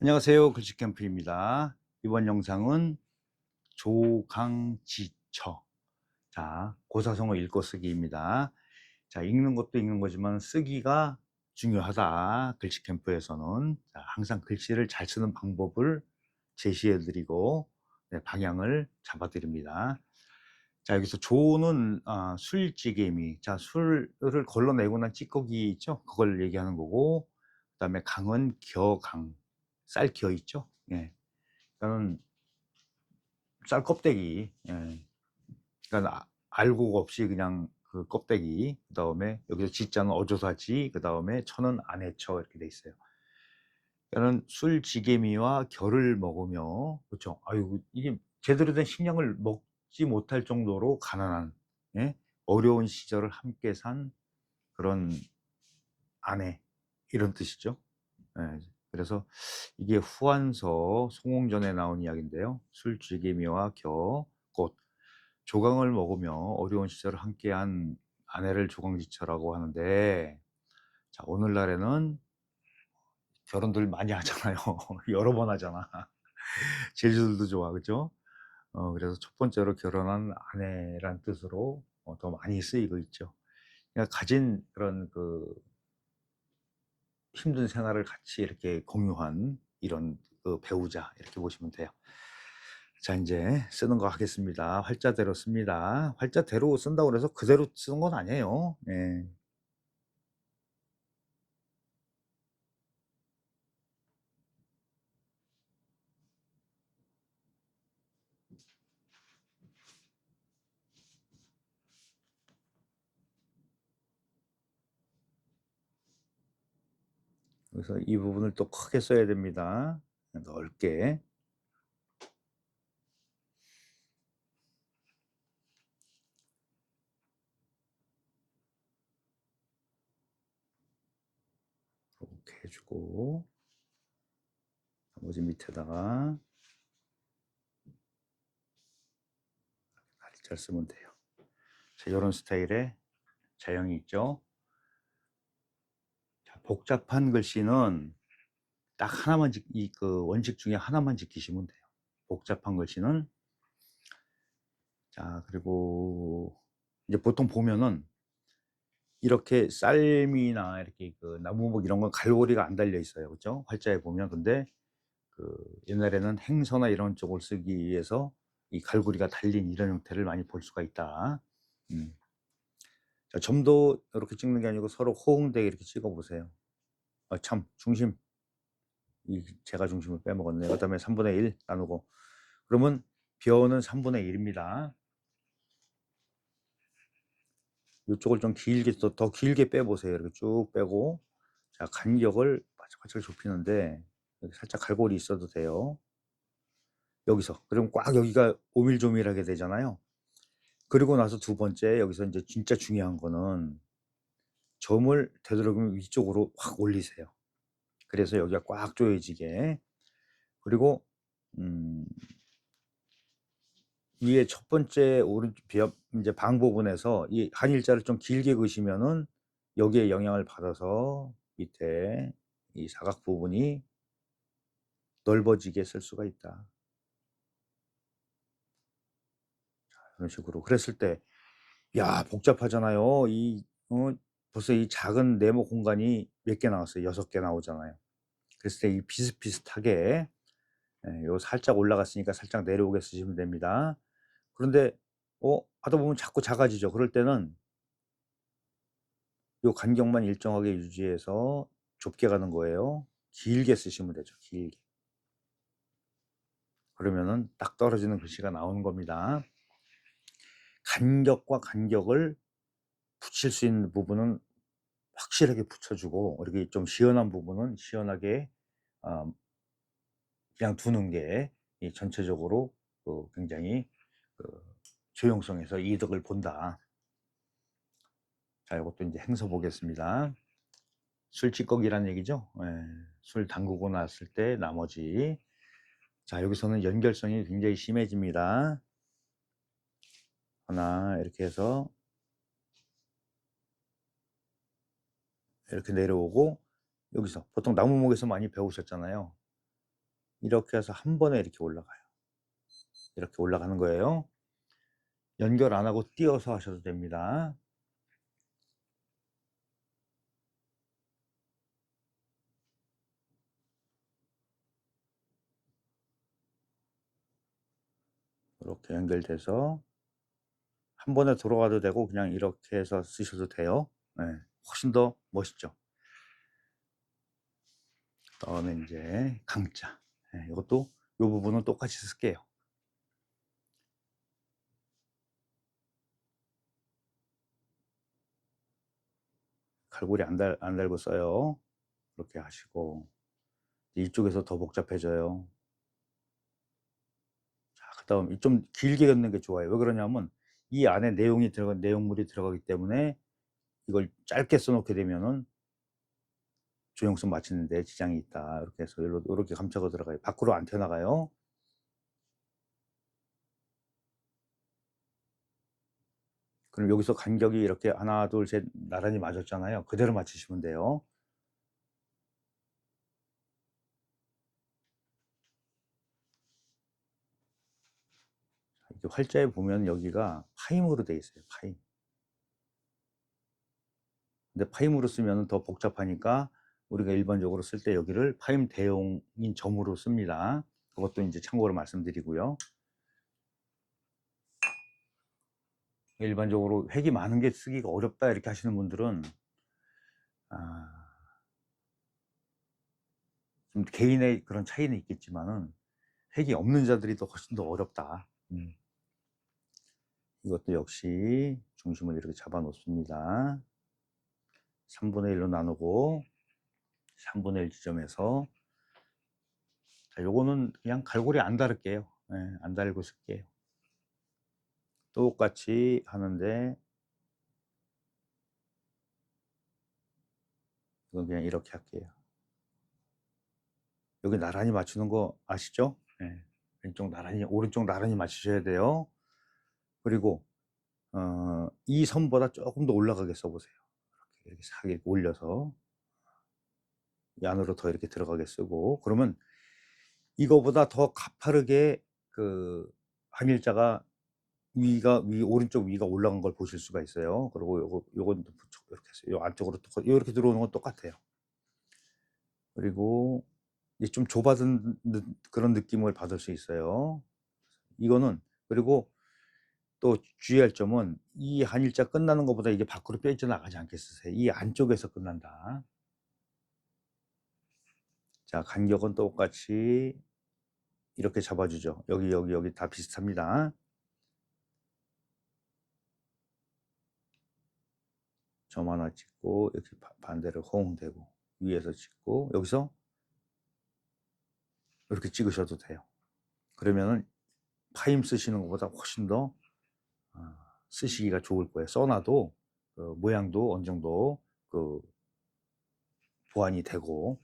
안녕하세요. 글씨캠프입니다. 이번 영상은 조강지처. 자, 고사성어 읽고 쓰기입니다. 자, 읽는 것도 읽는 거지만 쓰기가 중요하다. 글씨캠프에서는. 자, 항상 글씨를 잘 쓰는 방법을 제시해 드리고, 네, 방향을 잡아 드립니다. 자, 여기서 조는 아, 술찌개미. 자, 술을 걸러내고 난 찌꺼기 있죠? 그걸 얘기하는 거고, 그 다음에 강은 겨강. 쌀 기어 있죠. 예. 그러니까는 쌀 껍데기. 예. 그러니까 아- 알곡 없이 그냥 그 껍데기. 그 다음에 여기서 지자는 어조사지. 그 다음에 천은 안해처 이렇게 돼 있어요. 그러니까는 술 지게미와 결을 먹으며 그렇죠. 아유 이게 제대로 된 식량을 먹지 못할 정도로 가난한 예? 어려운 시절을 함께 산 그런 아내 이런 뜻이죠. 예. 그래서 이게 후한서 송홍전에 나온 이야기인데요. 술 쥐개미와 겨, 꽃. 조강을 먹으며 어려운 시절을 함께한 아내를 조강지처라고 하는데, 자, 오늘날에는 결혼들 많이 하잖아요. 여러 번 하잖아. 제주들도 좋아, 그죠? 어, 그래서 첫 번째로 결혼한 아내란 뜻으로 어, 더 많이 쓰이고 있죠. 그러니까 가진 그런 그 힘든 생활을 같이 이렇게 공유한 이런 그 배우자 이렇게 보시면 돼요. 자 이제 쓰는 거 하겠습니다. 활자대로 씁니다. 활자대로 쓴다고 해서 그대로 쓰는 건 아니에요. 예. 그래서 이 부분을 또 크게 써야 됩니다. 넓게. 이렇게 해주고 나머지 밑에다가 다리잘 쓰면 돼요. 자, 이런 스타일의 자형이 있죠. 자, 복잡한 글씨는 딱 하나만 지, 이그 원칙 중에 하나만 지키시면 돼요. 복잡한 글씨는 자 그리고 이제 보통 보면은 이렇게 쌀미나 이렇게 그 나무목 이런 건 갈고리가 안 달려 있어요. 그죠? 활자에 보면 근데 그 옛날에는 행서나 이런 쪽을 쓰기 위해서 이 갈고리가 달린 이런 형태를 많이 볼 수가 있다. 음. 자, 점도 이렇게 찍는 게 아니고 서로 호응되게 이렇게 찍어 보세요. 아, 참 중심 이 제가 중심을 빼먹었네요. 그다음에 3분의 1 나누고 그러면 벼는 3분의 1입니다. 이쪽을 좀 길게 더, 더 길게 빼보세요. 이렇게 쭉 빼고 자 간격을 바짝바짝 좁히는데 살짝 갈고리 있어도 돼요. 여기서 그럼 꽉 여기가 오밀조밀하게 되잖아요. 그리고 나서 두 번째 여기서 이제 진짜 중요한 거는 점을 되도록이면 위쪽으로 확 올리세요. 그래서 여기가 꽉 조여지게 그리고 음, 위에 첫 번째 오른 비업 이제 방 부분에서 이 한 일자를 좀 길게 그시면은 여기에 영향을 받아서 밑에 이 사각 부분이 넓어지게 쓸 수가 있다. 자, 이런 식으로 그랬을 때, 야 복잡하잖아요. 이 어, 벌써 이 작은 네모 공간이 몇 개 나왔어요? 여섯 개 나오잖아요. 그랬을 때 이 비슷비슷하게 예, 요 살짝 올라갔으니까 살짝 내려오게 쓰시면 됩니다. 그런데 어 하다 보면 자꾸 작아지죠. 그럴 때는 요 간격만 일정하게 유지해서 좁게 가는 거예요. 길게 쓰시면 되죠. 길게. 그러면은 딱 떨어지는 글씨가 나오는 겁니다. 간격과 간격을 붙일 수 있는 부분은 확실하게 붙여주고 이렇게 좀 시원한 부분은 시원하게 어, 그냥 두는 게이 전체적으로 그 굉장히 그 조용성에서 이득을 본다. 자, 이것도 이제 행서 보겠습니다. 술 찌꺼기라는 얘기죠. 예, 술 담그고 났을 때 나머지. 자, 여기서는 연결성이 굉장히 심해집니다. 하나, 이렇게 해서 이렇게 내려오고, 여기서 보통 나무목에서 많이 배우셨잖아요. 이렇게 해서 한 번에 이렇게 올라가요. 이렇게 올라가는 거예요. 연결 안 하고 띄어서 하셔도 됩니다. 이렇게 연결돼서 한 번에 들어가도 되고 그냥 이렇게 해서 쓰셔도 돼요. 네, 훨씬 더 멋있죠. 그다음에 이제 강자. 네, 이것도 이 부분은 똑같이 쓸게요. 갈고리 안, 달, 안 달고 써요. 이렇게 하시고 이쪽에서 더 복잡해져요. 자, 그다음 좀 길게 긋는 게 좋아요. 왜 그러냐면 이 안에 내용이 들어가 내용물이 들어가기 때문에 이걸 짧게 써놓게 되면은 조형성 맞추는 데 지장이 있다. 이렇게 해서 이렇게 감차고 들어가요. 밖으로 안 튀어나가요. 그럼 여기서 간격이 이렇게 하나, 둘, 셋 나란히 맞았잖아요. 그대로 맞추시면 돼요. 이렇게 활자에 보면 여기가 파임으로 되어 있어요. 파임. 근데 파임으로 쓰면 더 복잡하니까 우리가 일반적으로 쓸 때 여기를 파임 대용인 점으로 씁니다. 그것도 이제 참고로 말씀드리고요. 일반적으로 획이 많은 게 쓰기가 어렵다 이렇게 하시는 분들은 아, 좀 개인의 그런 차이는 있겠지만은 획이 없는 자들이 더 훨씬 더 어렵다. 음. 이것도 역시 중심을 이렇게 잡아 놓습니다. 3분의 1로 나누고 3분의 1 지점에서 자, 요거는 그냥 갈고리 안 다를게요. 네, 안 달고 쓸게요. 똑같이 하는데 이건 그냥 이렇게 할게요. 여기 나란히 맞추는 거 아시죠? 네. 왼쪽 나란히 오른쪽 나란히 맞추셔야 돼요. 그리고 어, 이 선보다 조금 더 올라가게 써보세요. 이렇게, 이렇게 올려서 이 안으로 더 이렇게 들어가게 쓰고 그러면 이거보다 더 가파르게 그 한일자가 위가 위 오른쪽 위가 올라간 걸 보실 수가 있어요. 그리고 요거 요건 이렇게 해서 요 안쪽으로 또 이렇게 들어오는 건 똑같아요. 그리고 좀 좁아진 그런 느낌을 받을 수 있어요. 이거는 그리고 또 주의할 점은 이 한일자 끝나는 것보다 이게 밖으로 빼져 나가지 않게 쓰세요. 이 안쪽에서 끝난다. 자, 간격은 똑같이 이렇게 잡아주죠. 여기, 여기, 여기 다 비슷합니다. 점 하나 찍고 이렇게 반대로 호응되고 위에서 찍고 여기서 이렇게 찍으셔도 돼요. 그러면은 파임 쓰시는 것보다 훨씬 더 어, 쓰시기가 좋을 거예요. 써놔도 그 모양도 어느 정도 그 보완이 되고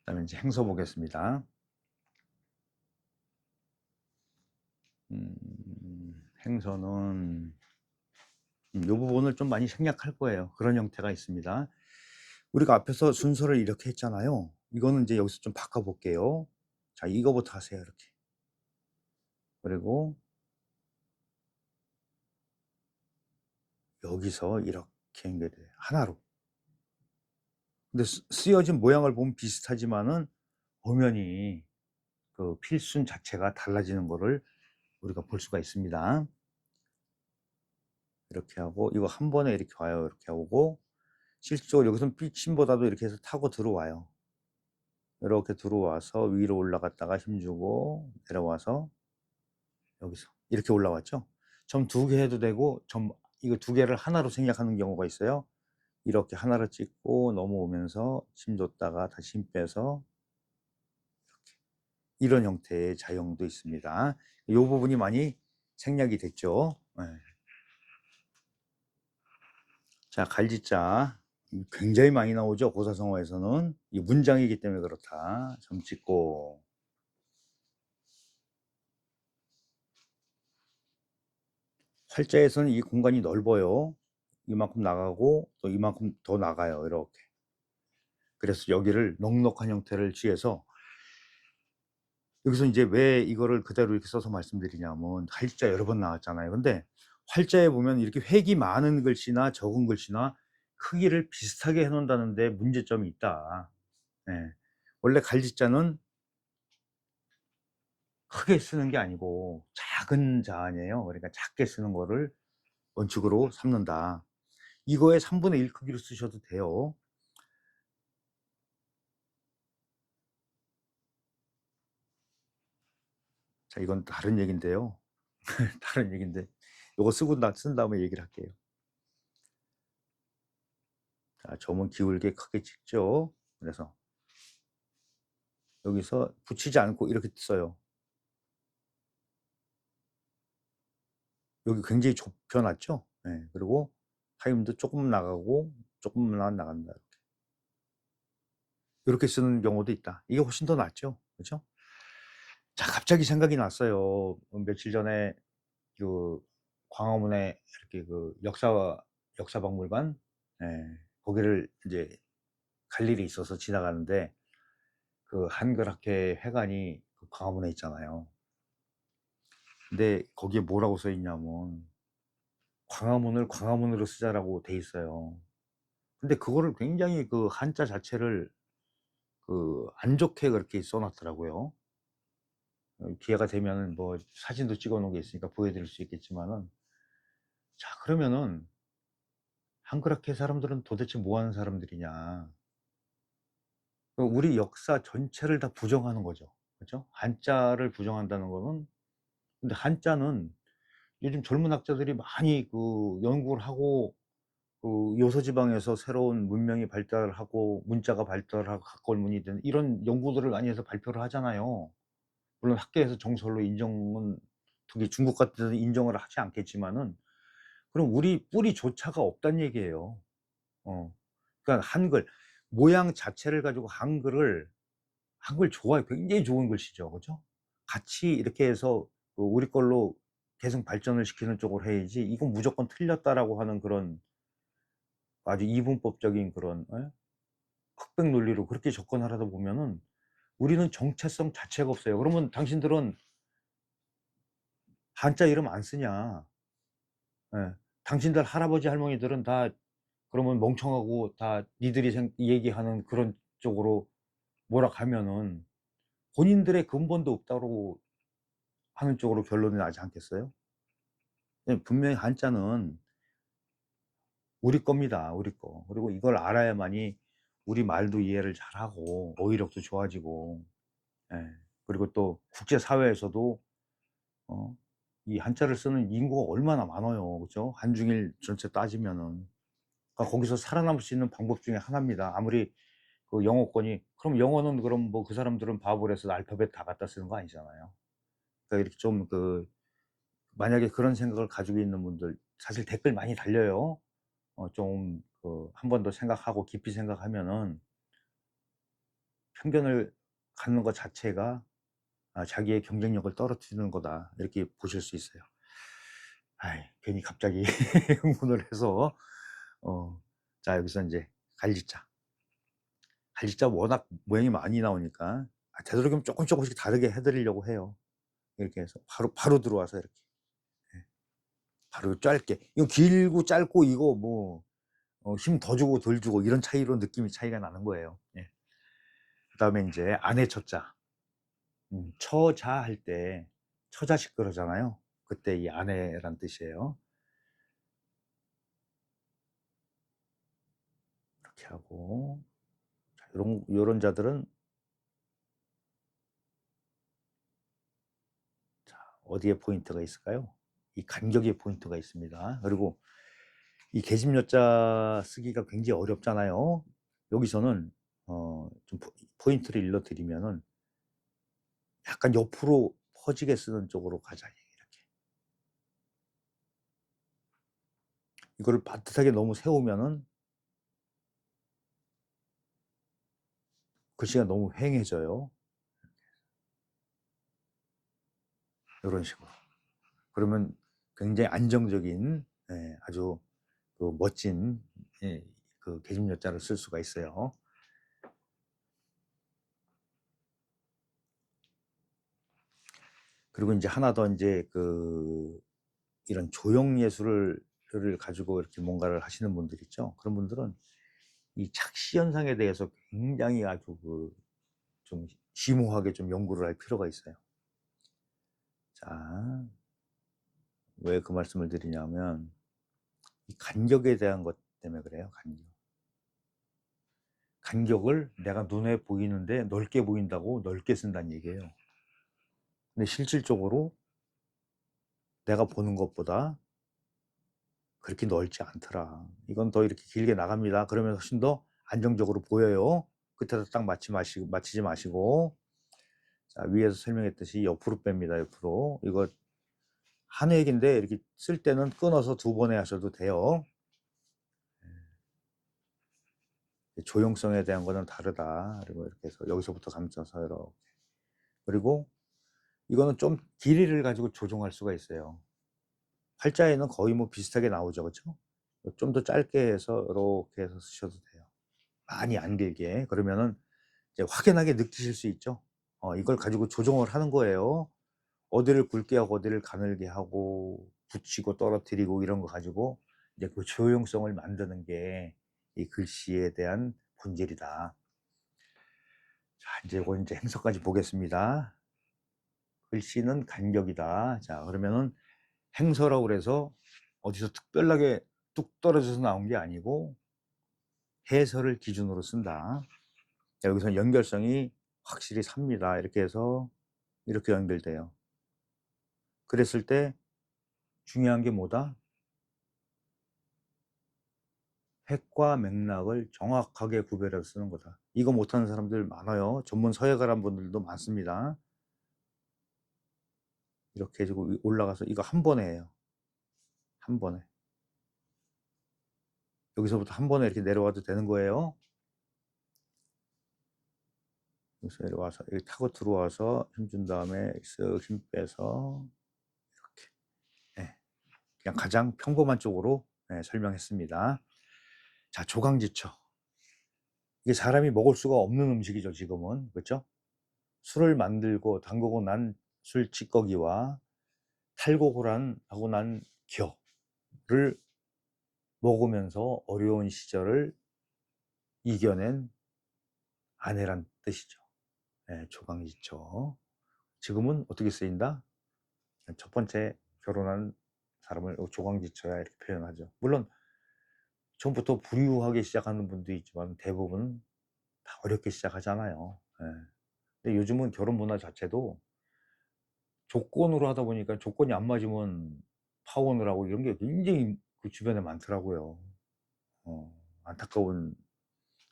그다음에 이제 행서 보겠습니다. 음, 행서는 이 음, 부분을 좀 많이 생략할 거예요. 그런 형태가 있습니다. 우리가 앞에서 순서를 이렇게 했잖아요. 이거는 이제 여기서 좀 바꿔볼게요. 자, 이거부터 하세요. 이렇게. 그리고 여기서 이렇게 연결돼요. 하나로. 근데 쓰여진 모양을 보면 비슷하지만은 엄연히 그 필순 자체가 달라지는 거를 우리가 볼 수가 있습니다. 이렇게 하고 이거 한 번에 이렇게 와요. 이렇게 오고 실질적으로 여기서는 삐침보다도 이렇게 해서 타고 들어와요. 이렇게 들어와서 위로 올라갔다가 힘주고 내려와서 여기서 이렇게 올라왔죠. 점 두 개 해도 되고 점 이거 두 개를 하나로 생략하는 경우가 있어요. 이렇게 하나를 찍고 넘어오면서 힘 줬다가 다시 힘 빼서 이런 형태의 자형도 있습니다. 이 부분이 많이 생략이 됐죠. 네. 자, 갈지자 굉장히 많이 나오죠. 고사성어에서는 이 문장이기 때문에 그렇다. 점 찍고 활자에서는 이 공간이 넓어요. 이만큼 나가고 또 이만큼 더 나가요. 이렇게. 그래서 여기를 넉넉한 형태를 취해서 여기서 이제 왜 이거를 그대로 이렇게 써서 말씀드리냐면 활자 여러 번 나왔잖아요. 근데 활자에 보면 이렇게 획이 많은 글씨나 적은 글씨나 크기를 비슷하게 해 놓는다는데 문제점이 있다. 예. 원래 갈짓자는 크게 쓰는 게 아니고 작은 자아니에요. 그러니까 작게 쓰는 거를 원칙으로 삼는다. 이거의 3분의 1 크기로 쓰셔도 돼요. 자, 이건 다른 얘기인데요. 다른 얘기인데 요거 쓰고 나 쓴 다음에 얘기를 할게요. 자, 점은 기울게 크게 찍죠. 그래서 여기서 붙이지 않고 이렇게 써요. 여기 굉장히 좁혀 놨죠. 예. 그리고 타임도 조금 나가고 조금만 나간다. 이렇게. 이렇게 쓰는 경우도 있다. 이게 훨씬 더 낫죠. 그죠? 자, 갑자기 생각이 났어요. 며칠 전에 그 광화문에 이렇게 그 역사 역사박물관 예. 거기를 이제 갈 일이 있어서 지나가는데 그 한글학회 회관이 그 광화문에 있잖아요. 근데 거기에 뭐라고 써 있냐면 광화문을 광화문으로 쓰자라고 돼 있어요. 근데 그거를 굉장히 그 한자 자체를 그 안 좋게 그렇게 써 놨더라고요. 어, 기회가 되면은 뭐 사진도 찍어 놓은 게 있으니까 보여드릴 수 있겠지만은 자 그러면은 한글학회 사람들은 도대체 뭐 하는 사람들이냐. 그 우리 역사 전체를 다 부정하는 거죠. 그죠? 한자를 부정한다는 거는 근데 한자는 요즘 젊은 학자들이 많이 그 연구를 하고 그 요소지방에서 새로운 문명이 발달하고 문자가 발달하고 각골문이 된 이런 연구들을 많이 해서 발표를 하잖아요. 물론 학계에서 정설로 인정은 특히 중국 같은 데는 인정을 하지 않겠지만은 그럼 우리 뿌리조차가 없단 얘기예요. 어. 그러니까 한글 모양 자체를 가지고 한글을 한글 좋아요. 굉장히 좋은 글씨죠. 그죠? 같이 이렇게 해서 그 우리 걸로 계속 발전을 시키는 쪽으로 해야지 이건 무조건 틀렸다라고 하는 그런 아주 이분법적인 그런 예? 흑백 논리로 그렇게 접근하려다 보면은 우리는 정체성 자체가 없어요. 그러면 당신들은 한자 이름 안 쓰냐? 예. 당신들 할아버지 할머니들은 다 그러면 멍청하고 다 니들이 생, 얘기하는 그런 쪽으로 뭐라 하면은 본인들의 근본도 없다고 하는 쪽으로 결론이 나지 않겠어요? 예, 분명히 한자는 우리 겁니다. 우리 거. 그리고 이걸 알아야만이 우리 말도 이해를 잘하고 어휘력도 좋아지고 예. 그리고 또 국제사회에서도 어, 이 한자를 쓰는 인구가 얼마나 많아요. 그죠? 한중일 전체 따지면은. 그러니까 거기서 살아남을 수 있는 방법 중에 하나입니다. 아무리 그 영어권이, 그럼 영어는 그럼 뭐 그 사람들은 바보를 해서 알파벳 다 갖다 쓰는 거 아니잖아요. 그러니까 이렇게 좀 그, 만약에 그런 생각을 가지고 있는 분들, 사실 댓글 많이 달려요. 어, 좀, 그, 한 번 더 생각하고 깊이 생각하면은 편견을 갖는 것 자체가 아, 자기의 경쟁력을 떨어뜨리는 거다. 이렇게 보실 수 있어요. 아이, 괜히 갑자기 흥분을 해서, 어, 자, 여기서 이제 갈지자. 갈지자 워낙 모양이 많이 나오니까, 아, 되도록이면 조금 조금씩 다르게 해드리려고 해요. 이렇게 해서, 바로, 바로 들어와서 이렇게. 예. 바로 짧게. 이거 길고 짧고 이거 뭐, 어, 힘더 주고 덜 주고 이런 차이로 느낌이 차이가 나는 거예요. 예. 그 다음에 이제 안에 첫자. 음, 처자 할 때 처자식 그러잖아요. 그때 이 아내란 뜻이에요. 이렇게 하고 자, 요런 요런 자들은 자, 어디에 포인트가 있을까요? 이 간격에 포인트가 있습니다. 그리고 이 계집여자 쓰기가 굉장히 어렵잖아요. 여기서는 어, 좀 포인트를 일러드리면은 약간 옆으로 퍼지게 쓰는 쪽으로 가자 이렇게 이거를 반듯하게 너무 세우면은 글씨가 너무 휑해져요 이런 식으로. 그러면 굉장히 안정적인 예, 아주 그 멋진 예, 그 계집여자를 쓸 수가 있어요. 그리고 이제 하나 더 이제 그 이런 조형 예술을 가지고 이렇게 뭔가를 하시는 분들 있죠. 그런 분들은 이 착시 현상에 대해서 굉장히 아주 그 좀 심오하게 좀 연구를 할 필요가 있어요. 자. 왜 그 말씀을 드리냐면 이 간격에 대한 것 때문에 그래요, 간격. 간격을 내가 눈에 보이는데 넓게 보인다고 넓게 쓴다는 얘기예요. 근데 실질적으로 내가 보는 것보다 그렇게 넓지 않더라. 이건 더 이렇게 길게 나갑니다. 그러면 훨씬 더 안정적으로 보여요. 끝에서 딱 맞지 마시고 맞추지 마시고. 자, 위에서 설명했듯이 옆으로 뺍니다, 옆으로. 이거 한 획인데 이렇게 쓸 때는 끊어서 두 번에 하셔도 돼요. 예. 조형성에 대한 거는 다르다. 그리고 이렇게 해서 여기서부터 감춰서 이렇게. 그리고 이거는 좀 길이를 가지고 조정할 수가 있어요. 팔자에는 거의 뭐 비슷하게 나오죠. 그쵸? 좀더 짧게 해서 이렇게 해서 쓰셔도 돼요. 많이 안 길게. 그러면은 이제 확연하게 느끼실 수 있죠. 어, 이걸 가지고 조정을 하는 거예요. 어디를 굵게 하고 어디를 가늘게 하고 붙이고 떨어뜨리고 이런 거 가지고 이제 그 조형성을 만드는 게 이 글씨에 대한 본질이다. 자, 이제 이거 이제 행서까지 보겠습니다. 글씨는 간격이다. 자, 그러면은 행서라고 그래서 어디서 특별하게 뚝 떨어져서 나온 게 아니고 해설을 기준으로 쓴다. 자, 여기서 연결성이 확실히 삽니다. 이렇게 해서 이렇게 연결돼요. 그랬을 때 중요한 게 뭐다? 핵과 맥락을 정확하게 구별해서 쓰는 거다. 이거 못하는 사람들 많아요. 전문 서예가란 분들도 많습니다. 이렇게 해주고 올라가서 이거 한 번에 해요. 한 번에. 여기서부터 한 번에 이렇게 내려와도 되는 거예요. 여기서 내려와서 여기 타고 들어와서 힘준 다음에 쓱 힘 빼서 이렇게 네. 그냥 가장 평범한 쪽으로 네, 설명했습니다. 자 조강지처 이게 사람이 먹을 수가 없는 음식이죠 지금은 그렇죠? 술을 만들고 담그고 난 술 찌꺼기와 탈곡을 하고 난 겨를 먹으면서 어려운 시절을 이겨낸 아내란 뜻이죠. 네, 조강지처. 지금은 어떻게 쓰인다? 첫 번째 결혼한 사람을 조강지처야 이렇게 표현하죠. 물론 처음부터 부유하게 시작하는 분도 있지만 대부분 다 어렵게 시작하잖아요. 예. 근데 요즘은 결혼 문화 자체도 조건으로 하다 보니까 조건이 안 맞으면 파혼을 하고 이런 게 굉장히 그 주변에 많더라고요. 어, 안타까운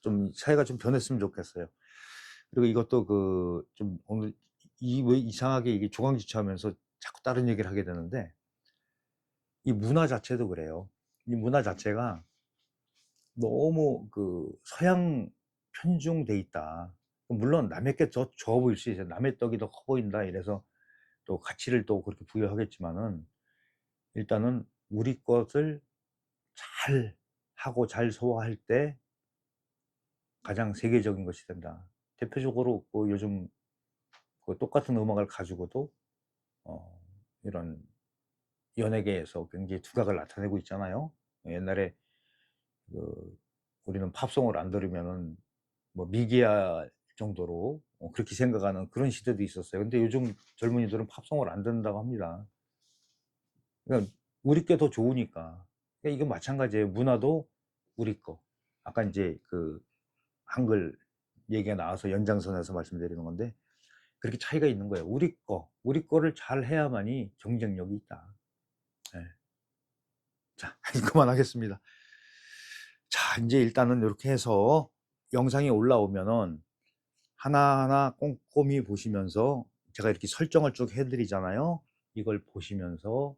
좀 사회가 좀 변했으면 좋겠어요. 그리고 이것도 그 좀 오늘 이 왜 이상하게 이게 조강지처하면서 자꾸 다른 얘기를 하게 되는데 이 문화 자체도 그래요. 이 문화 자체가 너무 그 서양 편중돼 있다. 물론 남의 게 더 좋아 보일 수 있어요. 남의 떡이 더 커 보인다. 이래서 또 가치를 또 그렇게 부여하겠지만은 일단은 우리 것을 잘 하고 잘 소화할 때 가장 세계적인 것이 된다. 대표적으로 그 요즘 그 똑같은 음악을 가지고도 어 이런 연예계에서 굉장히 두각을 나타내고 있잖아요. 옛날에 그 우리는 팝송을 안 들으면은 뭐 미개할 정도로 어 그렇게 생각하는 그런 시대도 있었어요. 근데 요즘 젊은이들은 팝송을 안 듣는다고 합니다. 그러니까 우리 게 더 좋으니까. 그러니까 이건 마찬가지예요. 문화도 우리 거. 아까 인제 그 한글 얘기가 나와서 연장선에서 말씀드리는 건데 그렇게 차이가 있는 거예요. 우리 거, 우리 거를 잘 해야만이 경쟁력이 있다. 예. 자, 그만하겠습니다. 자, 인제 일단은 요렇게 해서 영상이 올라오면은 하나하나 꼼꼼히 보시면서 제가 이렇게 설정을 쭉 해 드리잖아요. 이걸 보시면서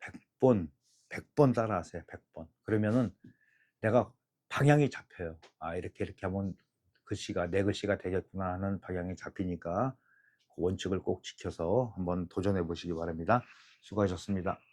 100번, 100번 따라하세요. 100번. 그러면은 내가 방향이 잡혀요. '아 이렇게, 이렇게 하면 글씨가 내 글씨가 되겠구나.' 하는 방향이 잡히니까 그 원칙을 꼭 지켜서 한번 도전해 보시기 바랍니다. 수고하셨습니다.